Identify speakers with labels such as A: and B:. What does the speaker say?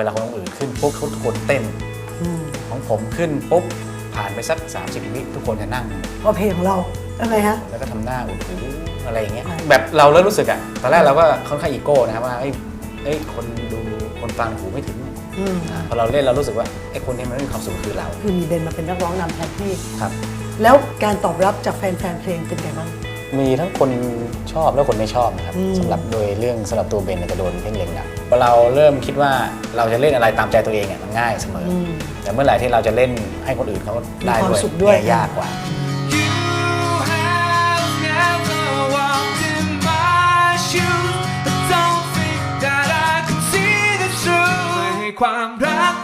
A: เวลาคนอื่นขึ้นปุ๊บทุกคนเต้น
B: อืม
A: ของผมขึ้นปุ๊บผ่านไปสัก 30 วิทุกคนจะนั่ง
B: ว่าเพลงของเราอะไรฮะ
A: แล้วก็ทำหน้าอุดหูอะไรอย่างเงี้ย
B: อ่า
A: แบบเราเริ่มรู้สึกอะตอนแรกเราก็ค่อนข้างอีโก้นะครับว่าเอ้ยเอ้ยคนดูคนฟังหูไม่ถึง
B: อืม
A: อ่าพอเราเล่นเรารู้สึกว่าไอ้คนที่มันไม่มีความสุขคือเรา
B: คือมีเบนมาเป็นนักร้องนำแทนที่
A: ครับ
B: แล้วการตอบรับจากแฟนๆเพลงเป็นไงบ้าง
A: มีทั้งคนชอบและคนไม่ชอบนะครับ
B: อืม
A: สำหรับโดยเรื่องสำหรับตัวเบนเนี่ยจะโดนเพ่งเล็งหนักพอเราเริ่มคิดว่าเราจะเล่นอะไรตามใจตัวเองเนี่ยมันง่ายเสมออ
B: อืม
A: แต่เมื่อไหร่ที่เราจะเล่นให้คนอื่นเขาได้
B: มีความ
A: ด้วย
B: สุขด้วย
A: เนี่ยยากกว่า
C: You have never walked in my shoes, but don't think that I can see the truth. ไม่ให้ความรัก